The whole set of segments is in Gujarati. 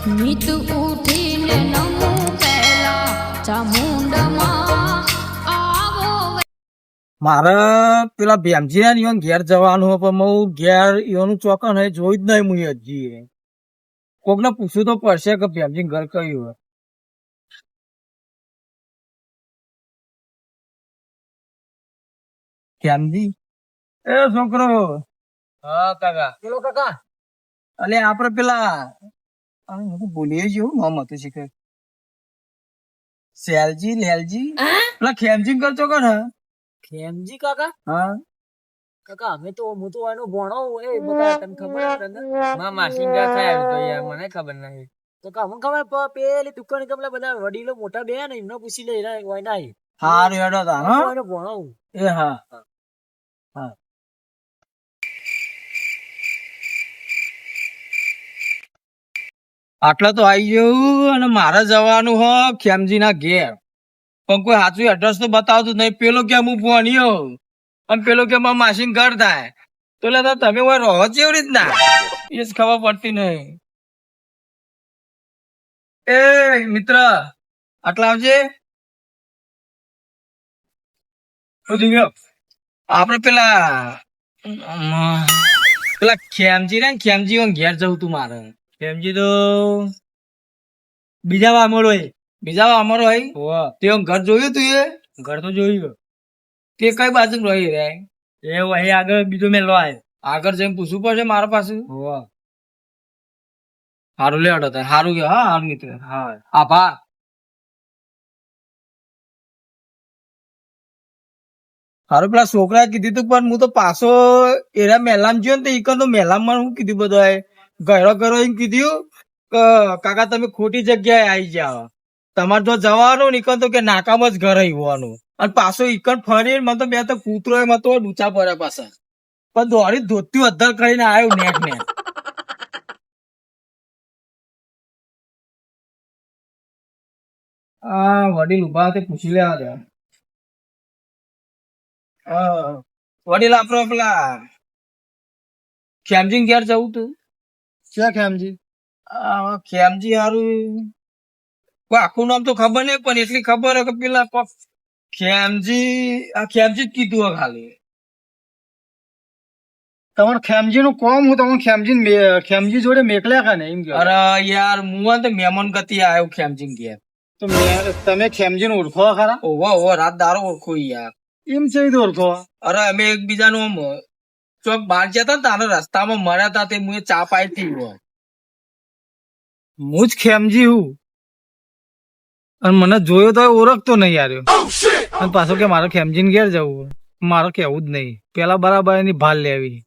નીત ઉઠીને નમું પહેલા ચામુંડમાં મારે પેલા ભેમજી ને યોન ઘેર જવાનું પણ હું ઘેર યોનું ચોકન હે જોઈ જ નહીં મું હજી કોક ને પૂછવું તો પડશે કે ભેમજી ઘર કયું હોય. ભેમજી? એ છોકરો. હા કાકા. પેલો કાકા. અલે આપડે પેલા આ હું બોલીએ ગયો નામ હતું શીખે સેલજી લેલજી પેલા ખેમજી કરતો ચોકન હે ખેમજી કાકા હા કાકા અમે તો હું તો એનો ભણો એ બધા તને ખબર તને માં માસીંગા થાય તો યાર મને ખબર નહીં તો કા મને ખબર પ- પેલી દુકાન કમલા બધા વડીલો મોટા બે ને એમને પૂછી લે એના હોય ના હારું હેડો તા હા એનો ભણો એ હા હા આટલા તો આવી ગયું અને મારે જવાનું હો ખેમજી ના ઘેર. પણ કોઈ સાચું એડ્રેસ તો બતાવતું નહીં. પેલો કેમ હું? ભણ્યો અને પેલો કેમ માસીન ઘર થાય? તો લેતા તમે હોય રહો છો એવી રીતના. એ જ ખબર પડતી નહીં. એ મિત્ર, આટલા આવજે. આપડે પેલા પેલા ખેમજી ને ખેમજી ઘેર જવું તું મારે. ખેમજી તો? બીજા વામોડો હોય બીજા વામોડો હોય તે ઘર જોયું તું એ? ઘર તો જોયું તે કઈ બાજુ રહી રે? એ વહી આગળ બીજો મેં લો આગળ જઈને પૂછવું પડશે મારા પાસે? સારું લે અડો સારું કે હા સારું મિત્ર. હા. આભાર. હારું પેલા છોકરા કીધું તું પણ હું તો પાછો એરા મેલામ ગયો ને તો ઈકન તો મેલામમાં હું કીધું બધું ગયરો ઘરો એમ કીધું કે, કાકા, તમે ખોટી જગ્યાએ આવી જાઓ. તમારે જો જવાનું નીકળ તો કે નાકામ જ ઘર હોવાનું અને પાછો ઈકણ ફરી મને તો બે તો કૂતરો એમ હતો, ડૂચા પડ્યા પાછા. પણ દોડી ધોત્યું અધર કરીને આવ્યું નેટ ને. આ વડીલ ઊભા તે પૂછી લેવા દે. વડીલ આપણો પેલા શ્યામજીન ઘેર જવું તું? ક્યાં ખેમજી ખેમજી હારું? આખું નામ તો ખબર નહીં પણ એટલી ખબર હે કે પેલા ખેમજી આ ખેમજી જ કીધું ખાલી. તમારે ખેમજી નું કોમ હું તમને ખેમજી ખેમજી જોડે મેકલ્યા કા ને એમ કહો. અરે યાર હું તો મહેમાન ગતિ આવ્યો ખેમજી ઘેર. તો તમે ખેમજી નું ઓળખો ખરા? ઓહો ઓહો રાત દારો ઓળખો યાર. એમ છે ઓળખો. અરે અમે એકબીજાનું આમ ચોક બહાર જતા ને તારે રસ્તામાં મળ્યા હતા તે મુએ ચા પાઈ હોય. હું જ ખેમજી હું. અને મને જોયો તો ઓળખતો નહીં યાર અને પાછો કે મારો ખેમજી ને ઘેર જવું મારો કેવું જ નહીં. પેલા બરાબર એની ભાલ લેવી.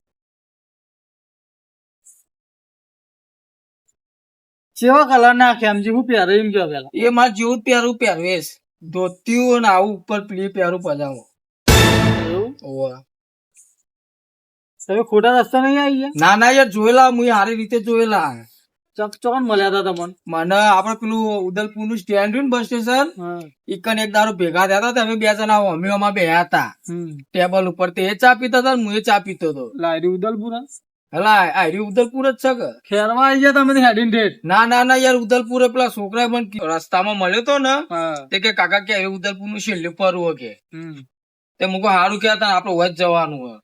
કેવા કલર ના ખેમજી? હું પહેરે એમ કયો પેલા? એ મારે જેવું જ પહેરું પહેરવેશ. ધોતિયું અને આવું ઉપર પ્લી પહેરું પજામો. ઓવા. તમે ખોટા રસ્તા નહીં આવી ગયા? ના ના યાર જોયેલા હું સારી રીતે જોયેલા. ચક ચોકન મળ્યા હતા તમને? મને આપડે પેલું ઉદલપુરનું સ્ટેન્ડ ને બસ સ્ટેશન ઇકન એક દારૂ ભેગા થયા હતા અમે બે જણા અમીઓમાં બે હતા. ટેબલ ઉપર તે ચા પીતા હતા હું એ ચા પીતો હતો. લાયરી ઉદલપુર હલા આયરી ઉદલપુર જ છે કે? ખેરવા આવી ગયા તમે હેડીન ડેટ ના ના ના યાર ઉદલપુર પેલા છોકરા પણ રસ્તામાં મળ્યો તો ને તે કે કાકા કે ઉદલપુરનું છેલ્લું ફરવું કે? તે મુકો સારું કહેતા આપડે વચ જવાનું હોય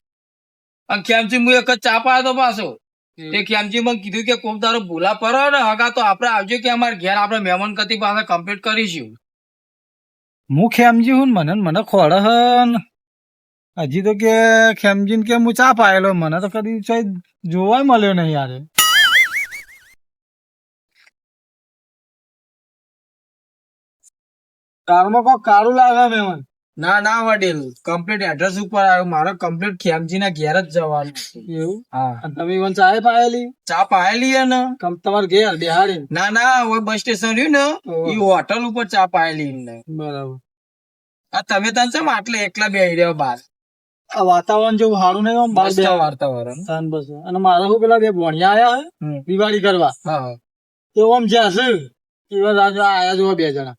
અને ખેમજી હું એક જ ચા પાયો તો પાછો. તે ખેમજી મને કીધું કે કોમ તારો ભૂલા પડો ને હગા તો આપડે આવજો કે અમારે ઘેર આપડે મહેમાન કતી પાસે કમ્પ્લીટ કરીશું. હું ખેમજી હું મને મને ખોડ હન. હજી તો કે ખેમજી કે હું ચા પાયેલો? મને તો કદી ચોય જોવાય મળ્યો નહીં યાર. કારમાં કોક કાળું લાગે મેમન ના ના વડીલ. કમ્પ્લીટ એડ્રેસ ઉપર આવ્યો. મારો કમ્પ્લીટ ખેમજી ના ઘેર જ જવાનું એવું? હા. તમે ઈવન ચા પાયેલી? ચા પાયેલી હે ને કમ તમારે ઘેર બિહારી ના ના હવે બસ સ્ટેશન રહ્યું ને એ હોટલ ઉપર ચા પાયેલી ને બરાબર. આ તમે તને છે આટલે એકલા બે રહ્યો બાર? આ વાતાવરણ જેવું સારું નહીં આમ બસ વાતાવરણ. તાન બસ. અને મારે શું પેલા બે ભણ્યા આયા હે? દિવાળી કરવા. હા તો આમ જ્યાં છે એવા રાજા આયા જોવા બે જણા.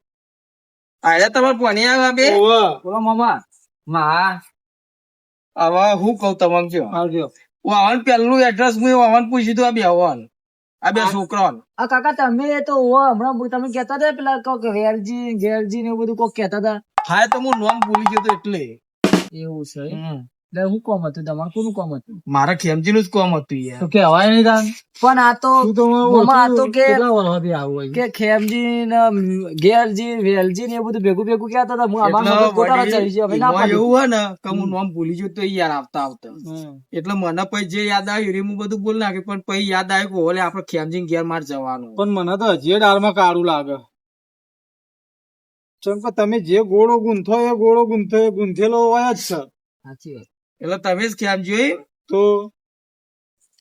આયા તમારે પોણી આવ્યા બે? ઓવે. બોલો મામા. મા. હવે હું કઉ તમામ જો. આવજો. હું આવવાનું પેલું એડ્રેસ હું આવવાનું પૂછ્યું દઉં આ બે આવવાનું આ બે છોકરાઓ આ કાકા તમે તો હમણાં તમે કહેતા હતા પેલા કોક વેરજી ઘેરજી ને એવું બધું કોક કહેતા હતા. હા તો હું નામ ભૂલી ગયો તો એટલે. એવું છે હું કોમ હતું? તમારું કોનું કોમ હતું? મારા ખેમજી નું જ કોમ હતું યાર. તો હવાય નહીં તાન. પણ આ તો આ તો કે કે ખેમજી ને ગેરજી વેલજી ને એ બધું ભેગું ભેગું કહેતા હતા. હું ખોટા વડીલ ચડી છે હવે ના પાડું. એવું હોય ને કે હું નામ ભૂલી ગયો તો યાર આવતા આવતા. એટલે મને પછી જે યાદ આવ્યું એ હું બધું બોલ નાખ્યું પણ પછી યાદ આવ્યું કે ઓલે આપડે ખેમજી ગેર માર જવાનું. પણ મને તો હજી ડાળમાં કાળું લાગે. ચમ કે તમે જે ગોળો ગુંથો એ ગોળો ગુંથો એ ગુંથેલો હોય જ સર સાચી વાત. એટલે તમે જ ખેમજી તો?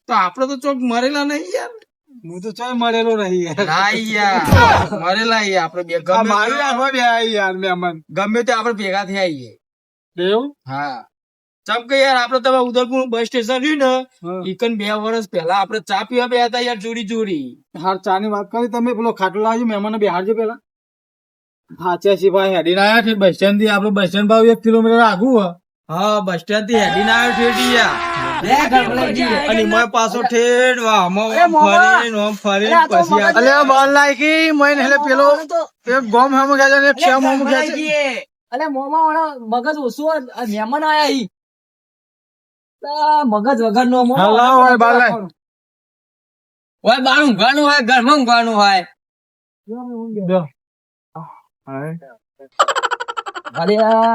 તો આપડે તો ચોક મરેલા નહીં યાર. હું તો ચોય મરેલો નહીં યાર. યાર. મરેલા યાર. આપડે બે ગમે મારી આખો બે યાર મહેમાન ગમે તે આપડે ભેગા થયા આવીએ દેવ હા. ચમકે યાર આપડે તમે ઉદયપુર બસ સ્ટેશન રહ્યું ને ઈકન બે વર્ષ પહેલા આપડે ચા પીવા બે હતા યાર જોડી જોડી. હાર ચા ની વાત કરી તમે પેલો ખાટલો લાવજો મહેમાન બિહારજો પેલા. હાચા ભાઈ હેડીને આયા છે બસ સ્ટેન્ડથી આપડે બસ સ્ટેન્ડ ભાવ એક કિલોમીટર આગું હે બસ સ્ટેન્ડથી હેડીને આવ્યો ઠેઠી અને એમાં પાછો ઠેઠ ફરી આ તો પછી મગજ- અલે બોલ નાખી મય હેલે પેલો એક ગોમ હમ ગયા છે ને હમ ગયા છે. અલે મોમાં વાળા મગજ ઓછું મહેમાન આયા ઈ. મગજ વગર નો હલાવો હોય બાલા. ઓય બાર ઊંઘવાનું હોય ઘરમાં ઊંઘવાનું હોય. અરે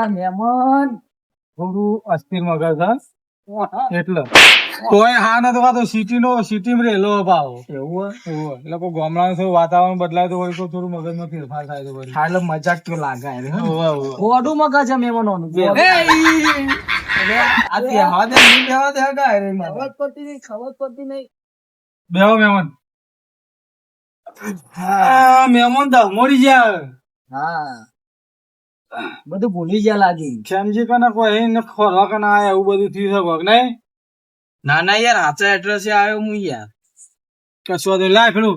મહેમાન. થોડું અસ્થિર મગજ એટલે. કોઈ હા નતો વાતો સિટી નો સિટી માં રહેલો ભાવ. એવું એવું એટલે કોઈ ગામડા નું વાતાવરણ બદલાય તો વળી કોઈ થોડું મગજમાં ફેરફાર થાય તો હા, એટલે મજાક તો લાગે. ગોડું મગજ નહીં બેહો મહેમાન આ મહેમાન ધમોડી ગયા હા. બધું ભૂલી ગયા લાગી. ખેમજી કને કોઈ ને ખોરાક ના આયા એવું બધું થયું છે કોક નહીં? ના ના યાર હાચા એડ્રેસ આવ્યો હું યાર. કશું વાંધો નહીં. લાય પેલું.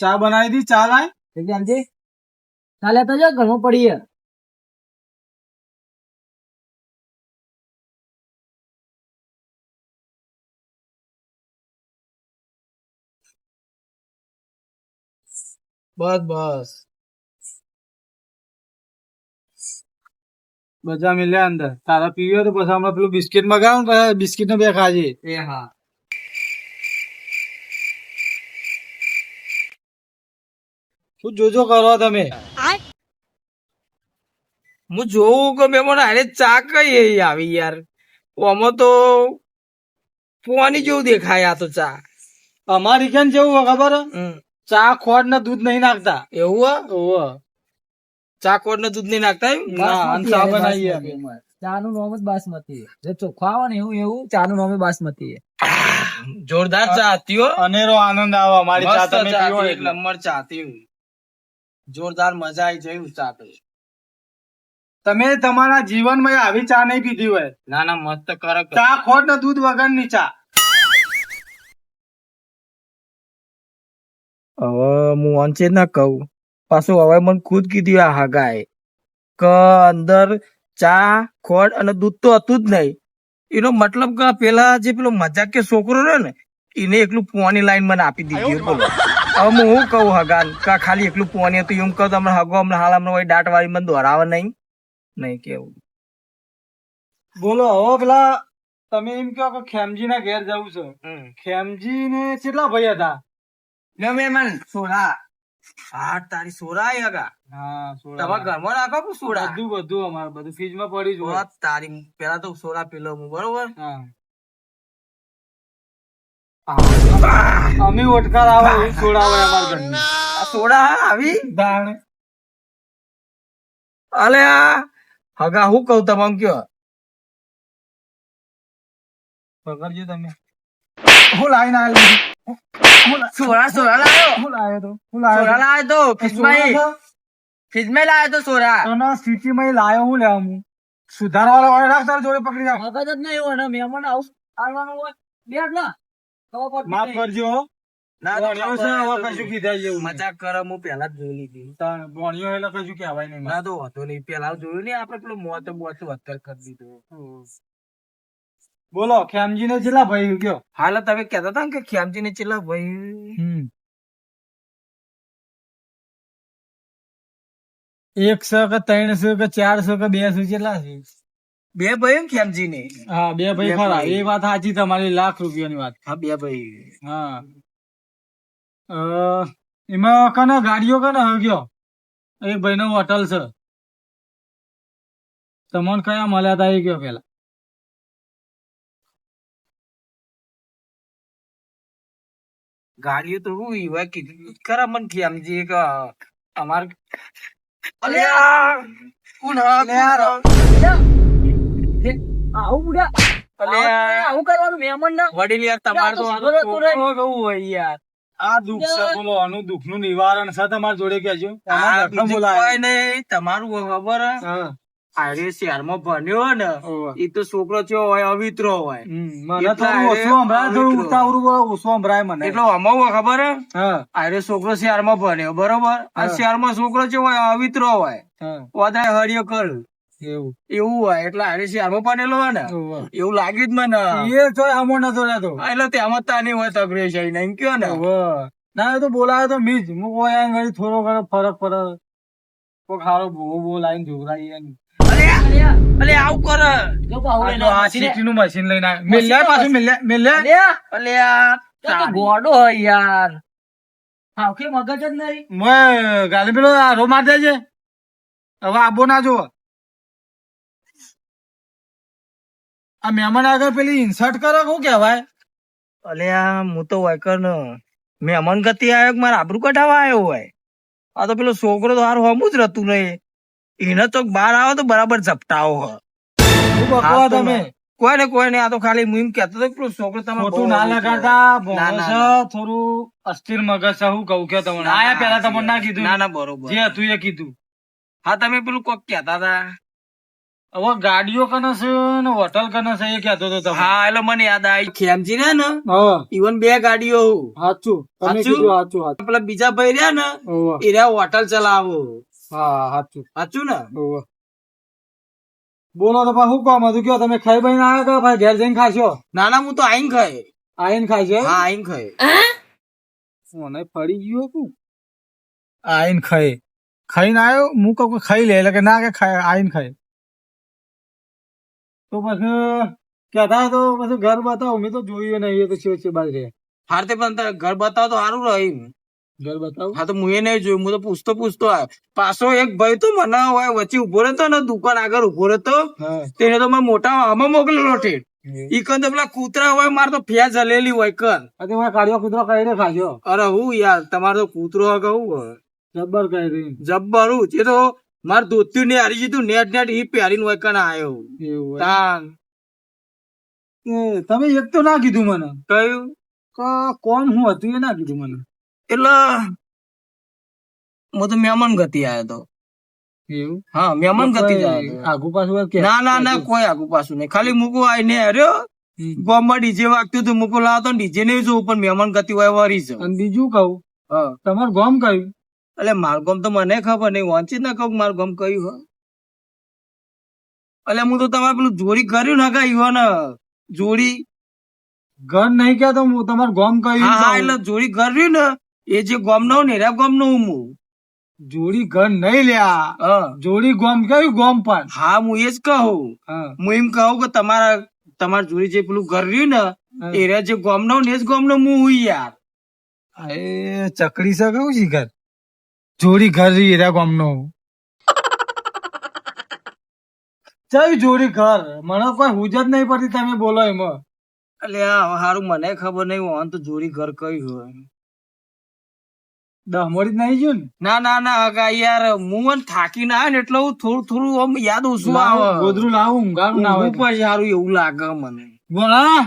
ચા બનાવી દી ચા લાય. વિજ્ઞાનજી ચાલે તો જો ઘરમાં પડીએ. બસ બસ. બધા મિલ્યા અંદર. તારા પીવ્યો તો પછી હમણાં પેલું બિસ્કિટ મગાવ ને પછી બિસ્કિટ ને બે ખાજે. એ હા. શું જોજો કરો તમે? હું જોઉં કે મેં મને અરે ચા કઈ આવી યાર. આમાં તો પોવાની જેવું દેખાય આ તો ચા. અમારી કેમ જેવું ખબર? હમ. ચા ખોટ ને દૂધ નહીં નાખતા. એવું હે? ઓહો. ચા કોડ ને દૂધ નહીં નાખતા? ચા બનાવીએ અમે. ચા નું નામ જ બાસમતી જે ચોખ્ખા આવે ને એવું એવું ચા નું નામ બાસમતી જોરદાર ચા હતી અનેરો આનંદ આવે મારી ચા તમે પીવો એક નંબર ચા હતી જોરદાર મજા આવી જઈ ચા તો તમે તમારા જીવનમાં આવી ચા નહીં પીધી હોય. ના ના મસ્ત કરક ચા ખોટ ને દૂધ વગરની ચા. હવે હું વંચે ના કહું. પાછું હવે મને ખુદ કીધું આ હગાએ. કે અંદર ચા ખોડ અને દૂધ તો હતું જ નહીં. એનો મતલબ કે પેલા જે પેલો મજાક કે છોકરો રહ્યો ને એને એકલું પોવાની લાઈન મને આપી દીધી બોલો. હવે હું કહું હગાન? કા ખાલી એકલું પોવાની હતું? એમ કહું તો હમણાં હગો હમણાં હાલ હમણાં દાટ વાળી મને દોરાવે નહીં. નહીં કેવું. બોલો હવે પેલા તમે એમ કહો કે ખેમજી ના ઘેર જવું છે. ખેમજી ને કેટલા ભાઈ હતા? લે મન સોડા હા તારી સોરા આવી હગા હા ઘરમાં રાખો કે સોડા બધું બધું અમારે બધું ફ્રીજમાં પડી જ હોય. તારી પેલા તો સોડા પી હું, બરોબર? અમે ઓટકાર આવે સોડા આવે અમારા ઘરની સોડા આવી? દાણ. અલે આ હગા હું કહું તમામ કયો? પકડજો તમે. હું લાઈન આવી સોરા સોરા લાયો. હું લાયો તો? હું સોરા લાયો તો? ફિજમાં ફિજમાં લાયો? તો સોરા? તો સિટી માં લાયો હું લેવા હું સુધારવાળા વાળો રાખ તાર જોડે પકડી રાખ. મગજ જ નહીં હોય ને મહેમાન આવું આવવાનું હોય. બેઠ ના. માફ કરજો. ના મજાક કરો હું પેલા જ જોઈ લીધી. ભણ્યો એટલે કશું કહેવાય નહીં ના તો હતો નહીં. પેલા જોયું નહીં આપડે પેલું મોત મોત અત્યારે કરી દીધું. બોલો ખેમજી ને ચેલા ભાઈ ગયો? હાલ તમે કેતા હતા ને કે ખ્યામજી ને ચેલા ભાઈ? એક સો કે ત્રણ સો કે ચાર સો કે બે સો ચેલા છે? બે ભાઈ ખેમજી ને હા બે ભાઈ ખરા. એ વાત સાચી તમારી લાખ રૂપિયાની વાત. હા બે ભાઈ. હા. અ, એમાં કને ગાડીઓ કને હગ્યો? એક ભાઈ નો હોટલ છે. તમને કયા મળ્યા હતા એ કયો પેલા? ગાડીઓ તો હું એવા કીધું ખરા મન અમાર કોણ હા કોણ હા? આવું બુડા અલ્યા! આવું કરવાનું મહેમાન ના. વડીલ યાર તમારે તો. છોકરો કેવું હોય યાર. આ દુઃખ છે બોલો આનું દુઃખનું નિવારણ છે તમારા જોડે કેજો આમાં બોલાય. નહીં તમારું ખબર હે? હા. આર્ય શહેરમાં ભણ્યો ને એ તો છોકરો થયો હોય અવિત્રો હોય. મને થોડું ઓછું સંભળાય થોડું ઉતાવળું ઓછું સંભળાય મને. એટલો અમાવું ખબર હે? આર્ય છોકરો શહેરમાં ભણ્યો બરોબર? આ. શહેરમાં છોકરો થયો હોય અવિત્રો હોય. વધારે હરિયો કર. એવું. એવું હોય એટલે આરે શહેરમાં ભણેલો હોય ને એવું લાગ્યું જ મને. એ તો અમો નતો રહેતો. એટલે તેમાં તાની હોય તગડે છે નહીં કયો ને. ના એ તો બોલાયો તો મીજ હું કોઈ થોડો ઘણો ફરક પડે. કોઈ ખારો બહુ બહુ લાઈન જોવરાઈ એમ. અલે આવું કરે. જો આ લઈને જો આ આવો. સીટીનું મશીન લઈને આવ્યો. પાછું મિલ્યા મિલ્યા? અલે તો તો ગોડો હોય યાર. હાવખે મગજ જ નહીં મોય ગાલી પેલો આરો માર દેજે. હવે આબો ના જોવો આ મહેમાન આગળ પેલી ઇન્સર્ટ કરે શું કહેવાય? અલે આ હું તો વાયકર ન. મહેમાન ગતિ આવ્યો મારા આબરૂ કઢાવા આવ્યો હોય. આ તો પેલો છોકરો તો હારું હમું જ રહેતું નહીં. એને તો બહાર આવે તો બરાબર ઝપટાવો હ. તો તમે? કોઈ ને કોઈ ને આ તો ખાલી હું એમ કહેતો હતો કે પેલો છોકરો તમે ખોટું ના લગાડતા. થોડું અસ્થિર મગજ છે હું કહું કે તમને? આયા પેલા તમને ના કીધું? ના ના બરોબર. જે હતું એ કીધું. હા તમે પેલું કોક કેતા હતા. હવે ગાડીઓ કને છે ને હોટલ કને છે એ કેતો હતો તમે. હા એટલે મને યાદ આવી ખેમજી ને ને હા. ઈવન બે ગાડીઓ. સાચું? સાચું સાચું પેલા બીજા ભાઈ રહ્યા ને એ રહ્યા હોટલ ચલાવો. હા સાચું સાચું ને. બોલો તો શું કામ? હતું કયો તમે ખાઈ બહીને આવ્યા કે ભાઈ ઘેર જઈને ખાશો? ના ના હું તો આઈન ખાય આઈને ખાશે હા આઈન ખાય મને પડી ગયો તું આઈન ખાઈ. ખાઈને આવ્યો? હું કહું ખાઈ લે એટલે કે ના કે ખાય આઈન ખાય તો પછી કહેતા તો પછી ઘર બતાવો. મેં તો જોયું નહીં એ તો છે બાજરે. હારતે પણ ઘર બતાવો તો સારું રહ્યું ઘર બતાવો? હા તો હું એ નહીં જોયું. હું તો પૂછતો પૂછતો આવ્યો પાછો એક ભાઈ તો મને હોય વચ્ચે ઊભો રહેતો ને દુકાન આગળ ઊભો રહેતો. તેને તો મેં મોટા આમાં મોકલેલો ઠેઠ ઈ કન તો પેલા કૂતરા હોય મારે તો ફ્યા જલેલી હોય કન અરે મારા કાઢ્યો કૂતરો કઈ ખાજો. અરે હું યાર તમારો તો કૂતરો કહું હોય જબ્બર રહી જબ્બર હું? એ તો મારે ધોત્યું ને હારી જીધું નેટ નેટ ઈ પહેરીને હોય કન આવ્યો તાન. તમે એક તો ના કીધું મને. કયું? કોણ હું હતું એ ના કીધું મને. એટલે હું તો મહેમાન ગતિ આવ્યો તો. એવું? હા મહેમાન ગતિ જ આવ્યો આગુ પાછું ના ના ના કોઈ આગુ પાછું નહીં. ખાલી મૂકું આવીને હર્યો. ગોમમાં ડીજે વાગતું હતું મૂકું લાવતો ડીજે નહીં જોવું પણ મહેમાન ગતિ હોય વરી છે અને બીજું કહું હા. તમારું ગોમ કયું? એટલે મારું ગોમ તો મને ખબર નહીં વાંચી ના કહું મારું ગામ કયું હોય. એટલે હું તો તમારે પેલું જોડી કર્યું ને કઈ ને જોડી. ઘર નહીં કહેતો હું તમારું ગોમ કયું હા હા એટલે જોડી કર્યું ને એ જે ગોમ નો ને એરા ગોમ નો હું જોડી ઘર નહીં લ્યા. જોડી ગોમ કયું? ગોમ પણ. હા હું એ જ કહું. હું. એમ કહું કે તમારા તમારા જોડી જે પેલું ઘર રહ્યું ને. એરા જે ગામ નો ને એ જ ગામ નો હું હું યાર અરે ચકડી છે કયું ઘર? જોડી ઘર રહી એરા ગામ નો ચાલ જોડી ઘર. મને કોઈ હુજ જ નહીં પડતી તમે બોલો એમાં. એટલે હારું મને ખબર નહીં હોય તો જોડી ઘર કયું હોય. દહમોડી નહીં ગયું ને? ના ના ના અગા યાર હું થાકી ના આવે ને એટલે હું થોડું થોડું આમ યાદ ઓછું આવે. ગોદરું લાવું ઊંઘાડું ના આવે ઉપર સારું એવું લાગે મને. બોલા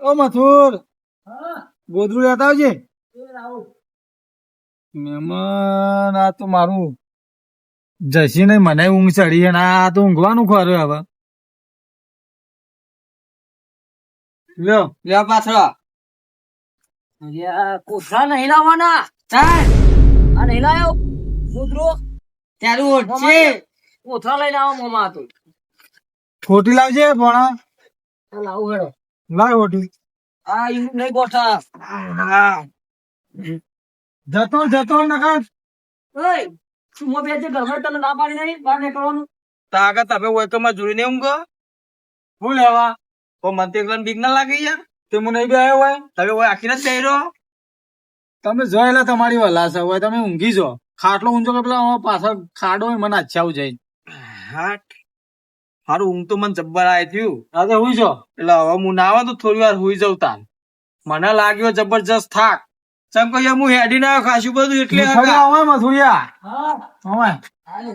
ઓ મથુર. ગોદરું લેતા આવજે. મહેમાન આ તો મારું જશી નહીં મને ઊંઘ ચડી અને આ તો ઊંઘવાનું ખરું હવે. લ્યો લ્યા પાછળ. કોથળા નહીં લાવવાના. આ નહીં લાવ્યો કૂતરો તારું ઓછે. કોથળા લઈને આવો મોમાં હતું ખોટી લાવજે ભણા. લાવું હેડો. લાય ઓઢી. આ યુ નહીં ગોઠા. હા. જતો જતો નકર. ઓય તું મો બે જે તને ના પાડી નહીં બહાર નીકળવાનું. તો આગળ તમે વેકમાં જોઈને ઊંઘો હું લેવા? તો મને તે એકલા બીક ના લાગે યાર. તે મને નહીં બે આવ્યો હોય. તમે ઓય આખી બેહી રહો. તમે જોયેલા એટલે તમારી વલાસ હોય તમે ઊંઘી જો. ખાટલો ઊંચો કે પેલા પાછળ ખાડો હોય મને અચ્છા જાય. હા હારું ઊંઘ તો મને જબ્બર આય થયું. હા તો હુઈ જો. એટલે હવે હું ના આવે તો થોડી વાર હુઈ જાઉં તાન મને લાગ્યો જબરજસ્ત થાક. ચમ કહ્યું હું હેડી ના આવ્યો ખાસું બધું એટલે હવે મથુરિયા હા. હોય હાલો.